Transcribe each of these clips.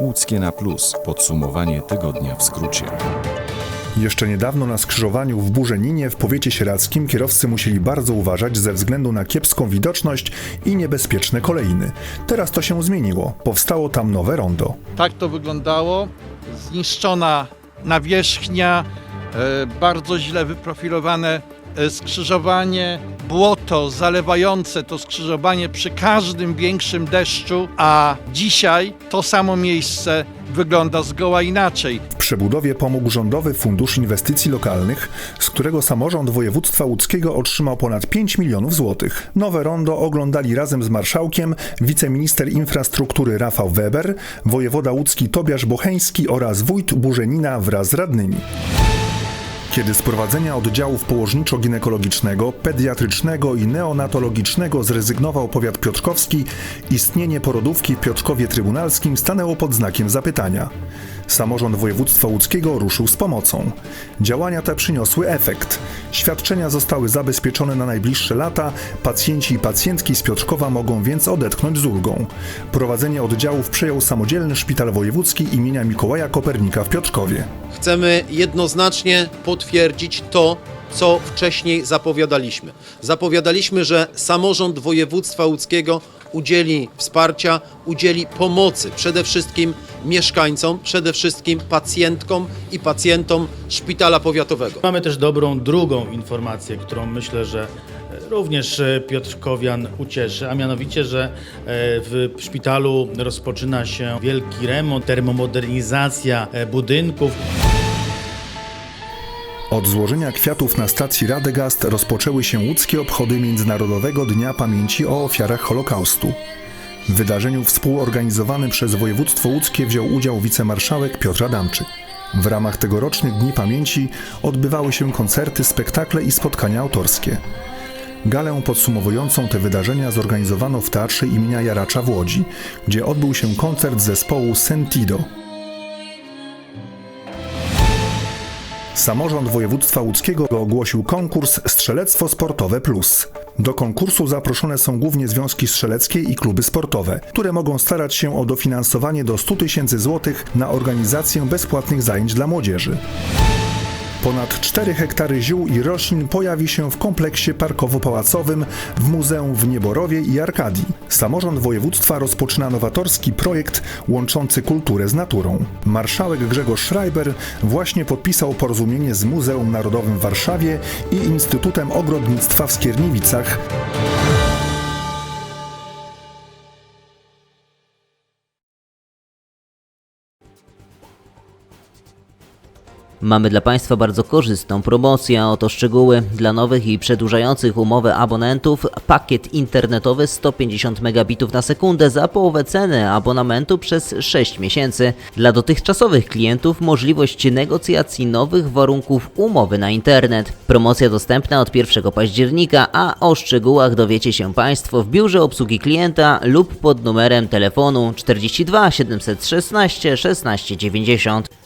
Łódzkie na plus. Podsumowanie tygodnia w skrócie. Jeszcze niedawno na skrzyżowaniu w Burzeninie w powiecie sieradzkim kierowcy musieli bardzo uważać ze względu na kiepską widoczność i niebezpieczne kolejny. Teraz to się zmieniło. Powstało tam nowe rondo. Tak to wyglądało. Zniszczona nawierzchnia, e, bardzo źle wyprofilowane e, skrzyżowanie, błoto zalewające to skrzyżowanie przy każdym większym deszczu, a dzisiaj to samo miejsce wygląda zgoła inaczej. W przebudowie pomógł Rządowy Fundusz Inwestycji Lokalnych, z którego samorząd województwa łódzkiego otrzymał ponad 5 milionów złotych. Nowe rondo oglądali razem z marszałkiem wiceminister infrastruktury Rafał Weber, wojewoda łódzki Tobiasz Bocheński oraz wójt Burzenina wraz z radnymi. Kiedy z prowadzenia oddziałów położniczo-ginekologicznego, pediatrycznego i neonatologicznego zrezygnował powiat piotrkowski, istnienie porodówki w Piotrkowie Trybunalskim stanęło pod znakiem zapytania. Samorząd województwa łódzkiego ruszył z pomocą. Działania te przyniosły efekt. Świadczenia zostały zabezpieczone na najbliższe lata, pacjenci i pacjentki z Piotrkowa mogą więc odetchnąć z ulgą. Prowadzenie oddziałów przejął samodzielny szpital wojewódzki imienia Mikołaja Kopernika w Piotrkowie. Chcemy jednoznacznie potwierdzić to, co wcześniej zapowiadaliśmy. Zapowiadaliśmy, że samorząd województwa łódzkiego udzieli wsparcia, udzieli pomocy przede wszystkim mieszkańcom, przede wszystkim pacjentkom i pacjentom szpitala powiatowego. Mamy też dobrą drugą informację, którą myślę, że e, również e, Piotrkowian ucieszy, a mianowicie, że e, w szpitalu rozpoczyna się wielki remont, termomodernizacja budynków. Od złożenia kwiatów na stacji Radegast rozpoczęły się łódzkie obchody Międzynarodowego Dnia Pamięci o ofiarach Holokaustu. W wydarzeniu współorganizowanym przez województwo łódzkie wziął udział wicemarszałek Piotr Adamczyk. W ramach tegorocznych Dni Pamięci odbywały się koncerty, spektakle i spotkania autorskie. Galę podsumowującą te wydarzenia zorganizowano w Teatrze imienia Jaracza w Łodzi, gdzie odbył się koncert zespołu Sentido. Samorząd województwa łódzkiego ogłosił konkurs Strzelectwo Sportowe Plus. Do konkursu zaproszone są głównie związki strzeleckie i kluby sportowe, które mogą starać się o dofinansowanie do 100 tysięcy złotych na organizację bezpłatnych zajęć dla młodzieży. Ponad 4 hektary ziół i roślin pojawi się w kompleksie parkowo-pałacowym w Muzeum w Nieborowie i Arkadii. Samorząd województwa rozpoczyna nowatorski projekt łączący kulturę z naturą. Marszałek Grzegorz Schreiber właśnie podpisał porozumienie z Muzeum Narodowym w Warszawie i Instytutem Ogrodnictwa w Skierniewicach Mamy dla Państwa bardzo korzystną promocję, oto szczegóły. Dla nowych i przedłużających umowę abonentów pakiet internetowy 150 megabitów na sekundę za połowę ceny abonamentu przez 6 miesięcy. Dla dotychczasowych klientów możliwość negocjacji nowych warunków umowy na internet. Promocja dostępna od 1 października, a o szczegółach dowiecie się Państwo w biurze obsługi klienta lub pod numerem telefonu 42 716 1690.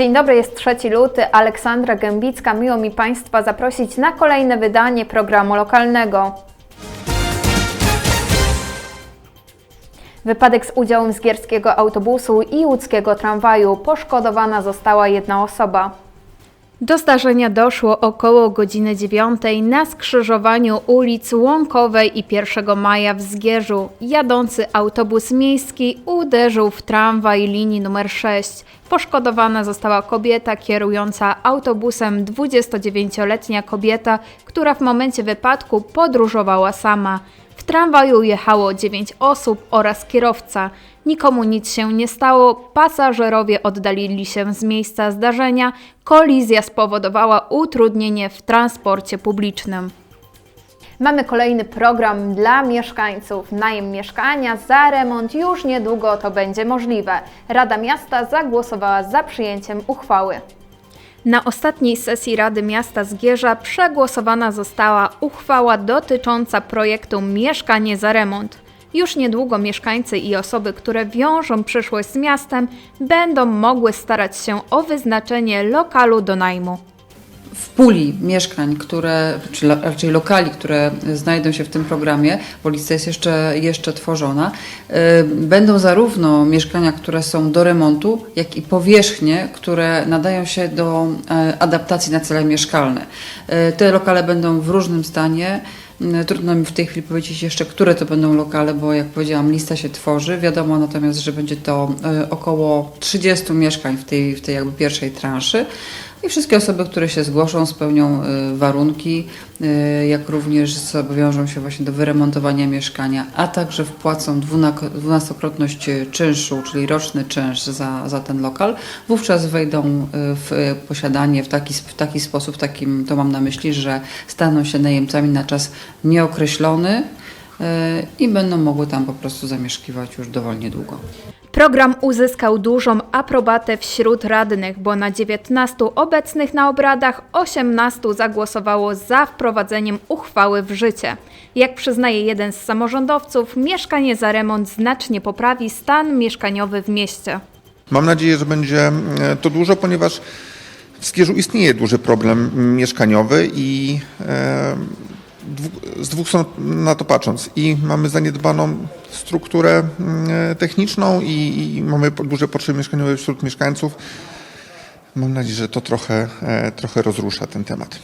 Dzień dobry, jest 3 luty. Aleksandra Gębicka. Miło mi Państwa zaprosić na kolejne wydanie programu lokalnego. Wypadek z udziałem zgierskiego autobusu i łódzkiego tramwaju. Poszkodowana została jedna osoba. Do zdarzenia doszło około godziny 9 na skrzyżowaniu ulic Łąkowej i 1 Maja w Zgierzu. Jadący autobus miejski uderzył w tramwaj linii numer 6. Poszkodowana została kobieta kierująca autobusem 29-letnia kobieta, która w momencie wypadku podróżowała sama. W tramwaju jechało 9 osób oraz kierowca. Nikomu nic się nie stało, pasażerowie oddalili się z miejsca zdarzenia. Kolizja spowodowała utrudnienie w transporcie publicznym. Mamy kolejny program dla mieszkańców. Najem mieszkania za remont już niedługo to będzie możliwe. Rada Miasta zagłosowała za przyjęciem uchwały. Na ostatniej sesji Rady Miasta Zgierza przegłosowana została uchwała dotycząca projektu Mieszkanie za remont. Już niedługo mieszkańcy i osoby, które wiążą przyszłość z miastem, będą mogły starać się o wyznaczenie lokalu do najmu. W puli mieszkań, które, czy raczej lokali, które znajdą się w tym programie, bo lista jest jeszcze, jeszcze tworzona, y, będą zarówno mieszkania, które są do remontu, jak i powierzchnie, które nadają się do e, adaptacji na cele mieszkalne. Y, Te lokale będą w różnym stanie. Y, Trudno mi w tej chwili powiedzieć jeszcze, które to będą lokale, bo jak powiedziałam, lista się tworzy. Wiadomo natomiast, że będzie to y, około 30 mieszkań w tej, w tej jakby pierwszej transzy. I wszystkie osoby, które się zgłoszą, spełnią y, warunki, y, jak również zobowiążą się właśnie do wyremontowania mieszkania, a także wpłacą dwunastokrotność czynszu, czyli roczny czynsz za, za ten lokal. Wówczas wejdą y, w posiadanie w taki, w taki sposób, takim to mam na myśli, że staną się najemcami na czas nieokreślony i będą mogły tam po prostu zamieszkiwać już dowolnie długo. Program uzyskał dużą aprobatę wśród radnych, bo na 19 obecnych na obradach 18 zagłosowało za wprowadzeniem uchwały w życie. Jak przyznaje jeden z samorządowców, mieszkanie za remont znacznie poprawi stan mieszkaniowy w mieście. Mam nadzieję, że będzie e, to dużo, ponieważ w Skierzu istnieje duży problem mieszkaniowy i z dwóch stron na to patrząc. I mamy zaniedbaną strukturę e, techniczną i, i mamy duże potrzeby mieszkaniowe wśród mieszkańców. Mam nadzieję, że to trochę, e, trochę rozrusza ten temat.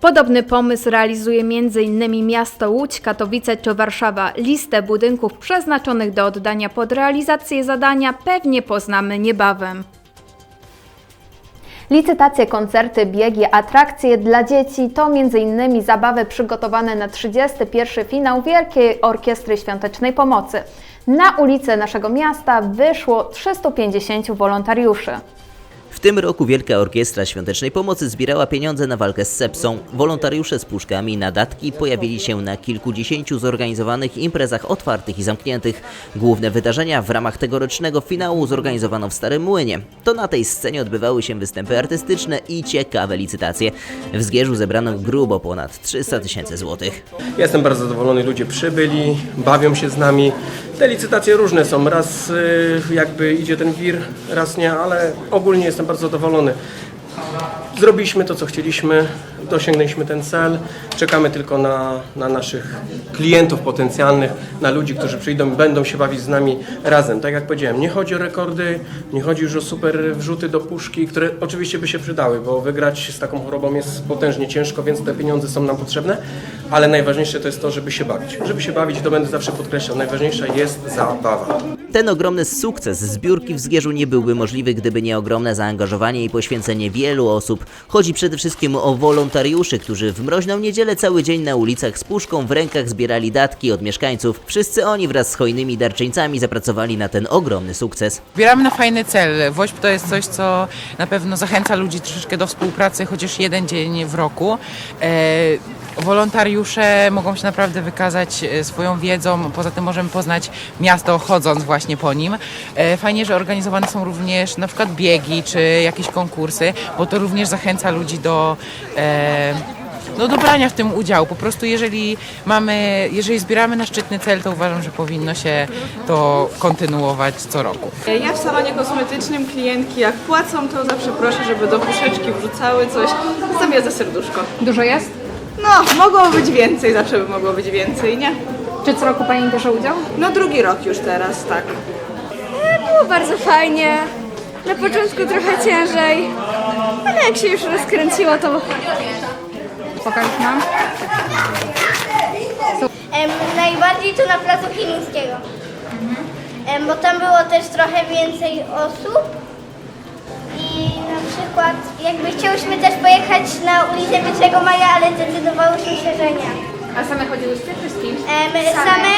Podobny pomysł realizuje m.in. miasto Łódź, Katowice czy Warszawa. Listę budynków przeznaczonych do oddania pod realizację zadania pewnie poznamy niebawem. Licytacje, koncerty, biegi, atrakcje dla dzieci to m.in. zabawy przygotowane na 31. finał Wielkiej Orkiestry Świątecznej Pomocy. Na ulice naszego miasta wyszło 350 wolontariuszy. W tym roku Wielka Orkiestra Świątecznej Pomocy zbierała pieniądze na walkę z sepsą. Wolontariusze z puszkami na datki pojawili się na kilkudziesięciu zorganizowanych imprezach otwartych i zamkniętych. Główne wydarzenia w ramach tegorocznego finału zorganizowano w Starym Młynie. To na tej scenie odbywały się występy artystyczne i ciekawe licytacje. W Zgierzu zebrano grubo ponad 300 tysięcy złotych. Jestem bardzo zadowolony, ludzie przybyli, bawią się z nami. Te licytacje różne są, raz y, jakby idzie ten wir, raz nie, ale ogólnie jestem bardzo zadowolony. Zrobiliśmy to, co chcieliśmy, dosięgnęliśmy ten cel. Czekamy tylko na, na naszych klientów potencjalnych, na ludzi, którzy przyjdą i będą się bawić z nami razem. Tak jak powiedziałem, nie chodzi o rekordy, nie chodzi już o super wrzuty do puszki, które oczywiście by się przydały, bo wygrać z taką chorobą jest potężnie ciężko, więc te pieniądze są nam potrzebne, ale najważniejsze to jest to, żeby się bawić. Żeby się bawić, to będę zawsze podkreślał, najważniejsza jest zabawa. Ten ogromny sukces zbiórki w Zgierzu nie byłby możliwy, gdyby nie ogromne zaangażowanie i poświęcenie wielu osób. Chodzi przede wszystkim o wolontariuszy, którzy w mroźną niedzielę cały dzień na ulicach z puszką w rękach zbierali datki od mieszkańców. Wszyscy oni wraz z hojnymi darczyńcami zapracowali na ten ogromny sukces. Zbieramy na fajny cel. WOŚP to jest coś, co na pewno zachęca ludzi troszeczkę do współpracy, chociaż jeden dzień w roku. E, Wolontariusze mogą się naprawdę wykazać e, swoją wiedzą, poza tym możemy poznać miasto chodząc właśnie po nim. E, Fajnie, że organizowane są również na przykład biegi czy jakieś konkursy, bo to również zachęca ludzi do e, no, do brania w tym udziału. Po prostu jeżeli mamy, jeżeli zbieramy na szczytny cel, to uważam, że powinno się to kontynuować co roku. Ja w salonie kosmetycznym klientki jak płacą, to zawsze proszę, żeby do puszeczki wrzucały coś, zamiast serduszko. Dużo jest? No, mogło być więcej, zawsze by mogło być więcej, nie? Czy co roku Pani bierze udział? No drugi rok już teraz, tak. Było bardzo fajnie. Na początku trochę ciężej, ale jak się już rozkręciło, to Pokaż nam. Em, najbardziej to na placu Chilińskiego. Em, bo tam było też trochę więcej osób. I przykład jakby chciałyśmy też pojechać na ulicę 1 Maja, ale zdecydowałyśmy się, że nie. A same chodziłyście czy z kimś? Em, same,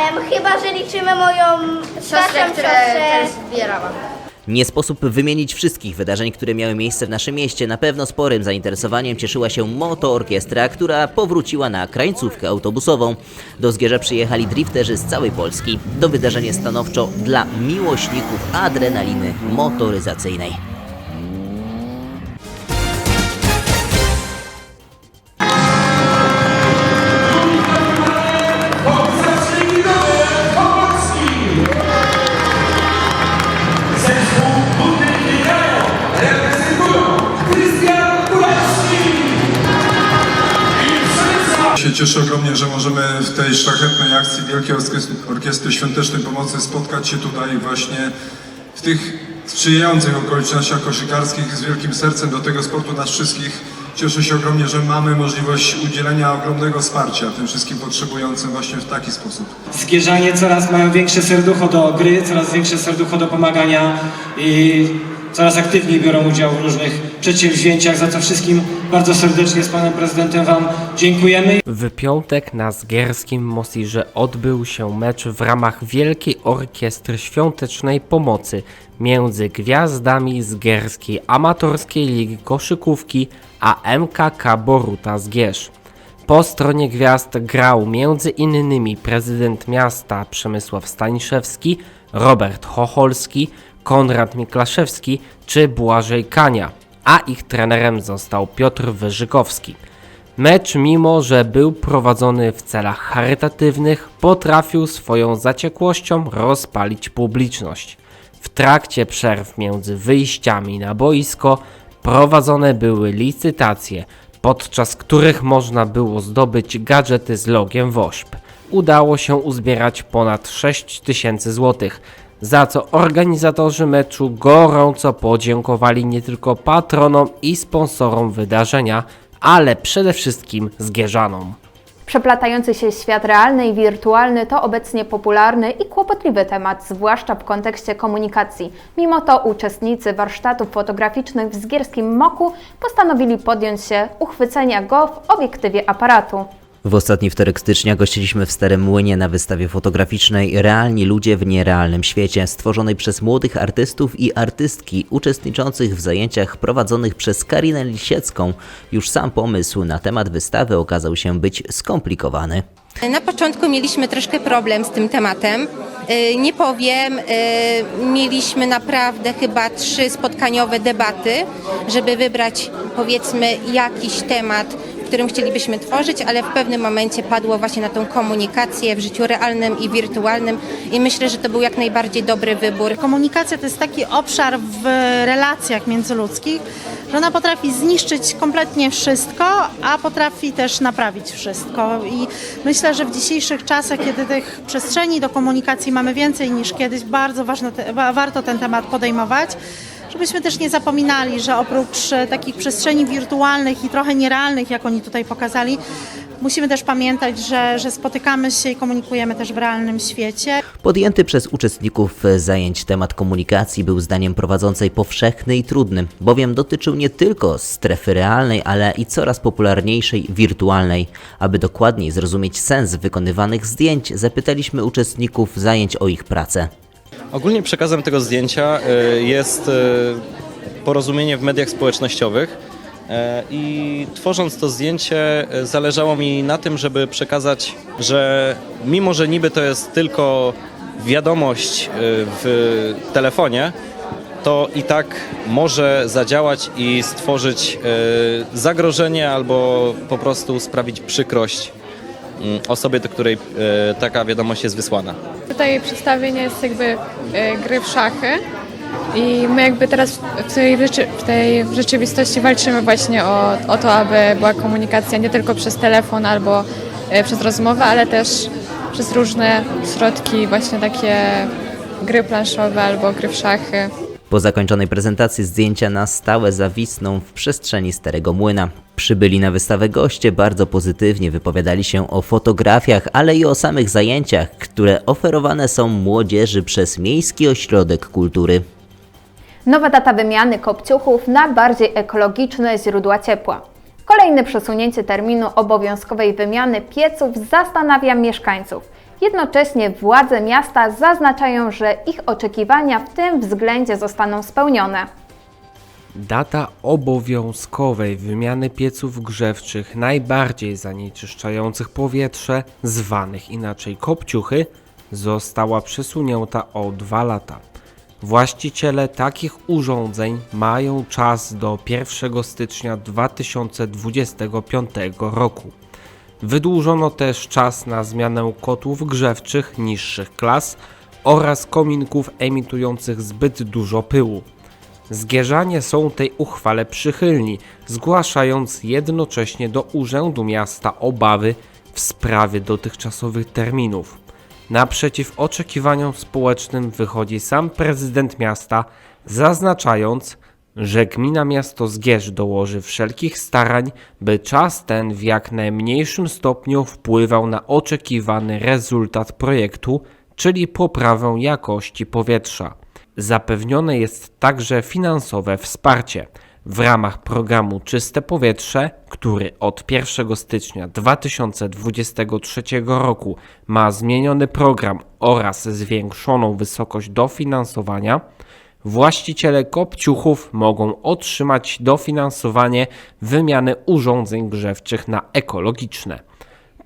em, chyba że liczymy moją starszą siostrę. zbierałam. Nie sposób wymienić wszystkich wydarzeń, które miały miejsce w naszym mieście. Na pewno sporym zainteresowaniem cieszyła się motoorkiestra, która powróciła na krańcówkę autobusową. Do Zgierza przyjechali drifterzy z całej Polski. To wydarzenie stanowczo dla miłośników adrenaliny motoryzacyjnej. Cieszę ogromnie, że możemy w tej szlachetnej akcji Wielkiej Orkiestry, Orkiestry Świątecznej Pomocy spotkać się tutaj właśnie w tych sprzyjających okolicznościach koszykarskich z wielkim sercem do tego sportu nas wszystkich. Cieszę się ogromnie, że mamy możliwość udzielenia ogromnego wsparcia tym wszystkim potrzebującym właśnie w taki sposób. Zgierzanie coraz mają większe serducho do gry, coraz większe serducho do pomagania i coraz aktywniej biorą udział w różnych przedsięwzięciach, za co wszystkim bardzo serdecznie z panem prezydentem wam dziękujemy. W piątek na Zgierskim Mosirze odbył się mecz w ramach Wielkiej Orkiestry Świątecznej Pomocy między gwiazdami Zgierskiej Amatorskiej Ligi Koszykówki a MKK Boruta Zgierz. Po stronie gwiazd grał m.in. prezydent miasta Przemysław Staniszewski, Robert Chocholski, Konrad Miklaszewski czy Błażej Kania, a ich trenerem został Piotr Wyżykowski. Mecz, mimo że był prowadzony w celach charytatywnych, potrafił swoją zaciekłością rozpalić publiczność. W trakcie przerw między wyjściami na boisko prowadzone były licytacje, podczas których można było zdobyć gadżety z logiem WOŚP. Udało się uzbierać ponad 6 tysięcy złotych, za co organizatorzy meczu gorąco podziękowali nie tylko patronom i sponsorom wydarzenia, ale przede wszystkim Zgierzanom. Przeplatający się świat realny i wirtualny to obecnie popularny i kłopotliwy temat, zwłaszcza w kontekście komunikacji. Mimo to uczestnicy warsztatów fotograficznych w Zgierskim Moku postanowili podjąć się uchwycenia go w obiektywie aparatu. W ostatni wtorek stycznia gościliśmy w Starym Młynie na wystawie fotograficznej Realni ludzie w nierealnym świecie, stworzonej przez młodych artystów i artystki uczestniczących w zajęciach prowadzonych przez Karinę Lisiecką. Już sam pomysł na temat wystawy okazał się być skomplikowany. Na początku mieliśmy troszkę problem z tym tematem. Y, Nie powiem, y, mieliśmy naprawdę chyba trzy spotkaniowe debaty, żeby wybrać powiedzmy jakiś temat, którym chcielibyśmy tworzyć, ale w pewnym momencie padło właśnie na tą komunikację w życiu realnym i wirtualnym i myślę, że to był jak najbardziej dobry wybór. Komunikacja to jest taki obszar w relacjach międzyludzkich, że ona potrafi zniszczyć kompletnie wszystko, a potrafi też naprawić wszystko. I myślę, że w dzisiejszych czasach, kiedy tych przestrzeni do komunikacji mamy więcej niż kiedyś, bardzo ważne, warto ten temat podejmować. Żebyśmy też nie zapominali, że oprócz e, takich przestrzeni wirtualnych i trochę nierealnych, jak oni tutaj pokazali, musimy też pamiętać, że, że spotykamy się i komunikujemy też w realnym świecie. Podjęty przez uczestników zajęć temat komunikacji był zdaniem prowadzącej powszechny i trudny, bowiem dotyczył nie tylko strefy realnej, ale i coraz popularniejszej wirtualnej. Aby dokładniej zrozumieć sens wykonywanych zdjęć, zapytaliśmy uczestników zajęć o ich pracę. Ogólnie przekazem tego zdjęcia y, jest y, porozumienie w mediach społecznościowych. E, I tworząc to zdjęcie, e, zależało mi na tym, żeby przekazać, że mimo, że niby to jest tylko wiadomość e, w telefonie, to i tak może zadziałać i stworzyć e, zagrożenie albo po prostu sprawić przykrość osobie, do której e, taka wiadomość jest wysłana. Tutaj przedstawienie jest jakby e, gry w szachy i my jakby teraz w tej, rzeczy, w tej rzeczywistości walczymy właśnie o, o to, aby była komunikacja nie tylko przez telefon albo e, przez rozmowę, ale też przez różne środki, właśnie takie gry planszowe albo gry w szachy. Po zakończonej prezentacji zdjęcia na stałe zawisną w przestrzeni Starego Młyna. Przybyli na wystawę goście bardzo pozytywnie wypowiadali się o fotografiach, ale i o samych zajęciach, które oferowane są młodzieży przez Miejski Ośrodek Kultury. Nowa data wymiany kopciuchów na bardziej ekologiczne źródła ciepła. Kolejne przesunięcie terminu obowiązkowej wymiany pieców zastanawia mieszkańców. Jednocześnie władze miasta zaznaczają, że ich oczekiwania w tym względzie zostaną spełnione. Data obowiązkowej wymiany pieców grzewczych najbardziej zanieczyszczających powietrze, zwanych inaczej kopciuchy, została przesunięta o dwa lata. Właściciele takich urządzeń mają czas do 1 stycznia 2025 roku. Wydłużono też czas na zmianę kotłów grzewczych niższych klas oraz kominków emitujących zbyt dużo pyłu. Zgierzanie są tej uchwale przychylni, zgłaszając jednocześnie do Urzędu Miasta obawy w sprawie dotychczasowych terminów. Naprzeciw oczekiwaniom społecznym wychodzi sam prezydent miasta, zaznaczając, że gmina miasto Zgierz dołoży wszelkich starań, by czas ten w jak najmniejszym stopniu wpływał na oczekiwany rezultat projektu, czyli poprawę jakości powietrza. Zapewnione jest także finansowe wsparcie. W ramach programu Czyste Powietrze, który od 1 stycznia 2023 roku ma zmieniony program oraz zwiększoną wysokość dofinansowania, właściciele kopciuchów mogą otrzymać dofinansowanie wymiany urządzeń grzewczych na ekologiczne.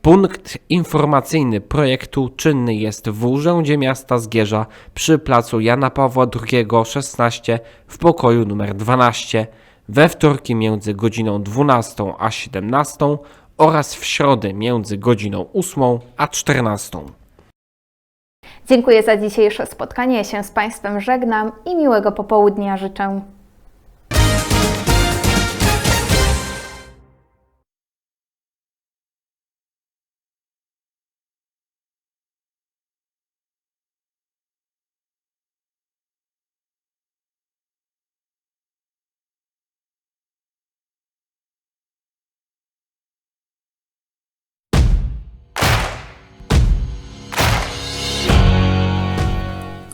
Punkt informacyjny projektu czynny jest w Urzędzie Miasta Zgierza przy placu Jana Pawła II 16 w pokoju numer 12 we wtorki między godziną 12 a 17 oraz w środę między godziną 8 a 14. Dziękuję za dzisiejsze spotkanie. Ja się z Państwem żegnam i miłego popołudnia życzę.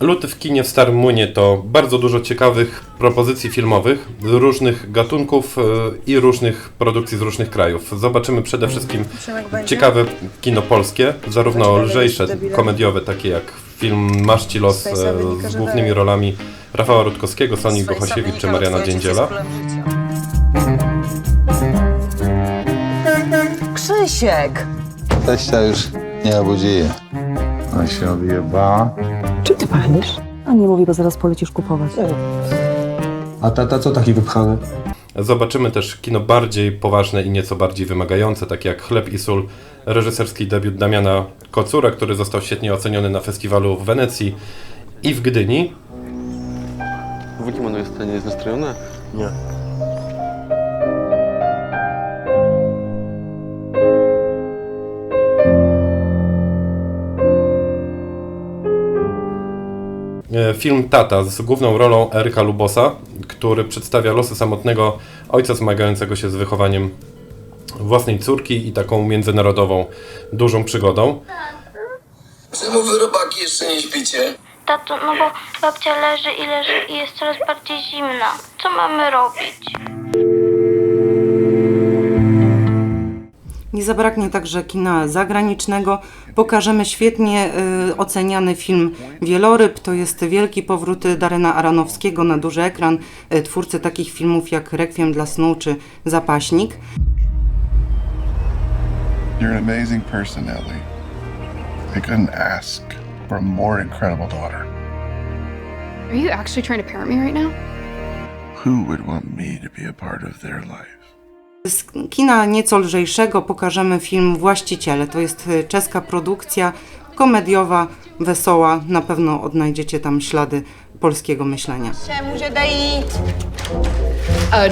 Luty w kinie w Starym Młynie to bardzo dużo ciekawych propozycji filmowych z różnych gatunków e, i różnych produkcji z różnych krajów. Zobaczymy przede wszystkim ciekawe kino polskie, zarówno lżejsze, komediowe, takie jak film Masz ci los e, z głównymi rolami Rafała Rutkowskiego, Soni Gochosiewicz czy Mariana Dziędziela. Krzysiek! Teścia już nie obudzije. On się odjebała. Czym ty pachniesz? A nie mówi, bo zaraz polecisz kupować. A tata co taki wypchany? Zobaczymy też kino bardziej poważne i nieco bardziej wymagające, takie jak Chleb i sól, reżyserski debiut Damiana Kocura, który został świetnie oceniony na festiwalu w Wenecji i w Gdyni. W jakim ono jest stanie? Jest nastrojone? Nie. Film Tata z główną rolą Eryka Lubosa, który przedstawia losy samotnego ojca zmagającego się z wychowaniem własnej córki i taką międzynarodową dużą przygodą. Czemu wy robaki jeszcze nie śpicie? Tato, no bo babcia leży i leży i jest coraz bardziej zimna. Co mamy robić? Nie zabraknie także kina zagranicznego. Pokażemy świetnie y, oceniany film Wieloryb. To jest wielki powrót Darena Aronowskiego na duży ekran, y, twórcy takich filmów jak Rekwiem dla snu czy Zapaśnik. You're an amazing person, Ellie. I couldn't ask for a more incredible daughter. Are you actually trying to parent me right now? Who would want me to be a part of their life? Z kina nieco lżejszego pokażemy film Właściciele. To jest y, czeska produkcja komediowa, wesoła. Na pewno odnajdziecie tam ślady polskiego myślenia. Může dojít.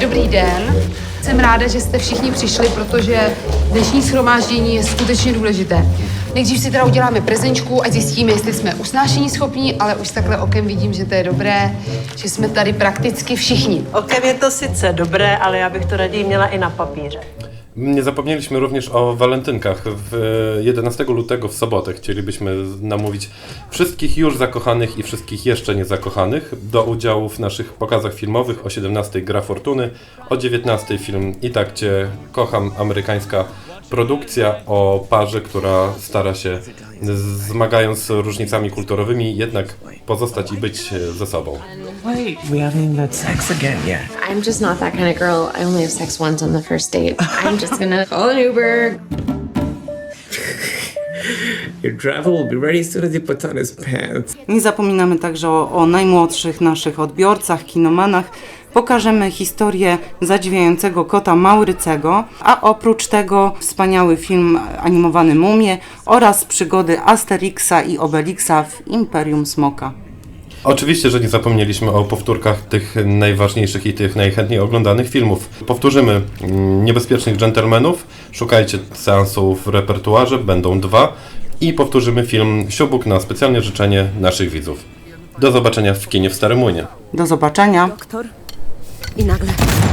Dobrý den. Jsem ráda, že jste všichni přišli, protože dnešní shromáždění je skutečně důležité. Nejdřív si teda uděláme prezenčku a zjistíme, jestli jsme usnášení schopní, ale už takhle okem vidím, že to je dobré, že jsme tady prakticky všichni. Okem je to sice dobré, ale já bych to raději měla i na papíře. Nie zapomnieliśmy również o walentynkach. W 11 lutego w sobotę chcielibyśmy namówić wszystkich już zakochanych i wszystkich jeszcze niezakochanych do udziału w naszych pokazach filmowych. O 17 Gra Fortuny, o 19 film I tak Cię kocham, amerykańska produkcja o parze, która stara się, zmagając z różnicami kulturowymi, jednak pozostać i być ze sobą. Wait, we haven't even had sex again yet. I'm just not that kind of girl. I only have sex once on the first date. I'm just gonna call an Uber. Your driver will be ready as soon as he puts on his pants. Nie zapominamy także o, o najmłodszych naszych odbiorcach, kinomanach. Pokażemy historię zadziwiającego kota Maurycego, a oprócz tego wspaniały film animowany Mumie oraz przygody Asterixa i Obelixa w Imperium Smoka. Oczywiście, że nie zapomnieliśmy o powtórkach tych najważniejszych i tych najchętniej oglądanych filmów. Powtórzymy mm, Niebezpiecznych Dżentelmenów, szukajcie seansu w repertuarze, będą dwa i powtórzymy film Siubuk na specjalne życzenie naszych widzów. Do zobaczenia w kinie w Starym Młynie. Do zobaczenia. I nagle.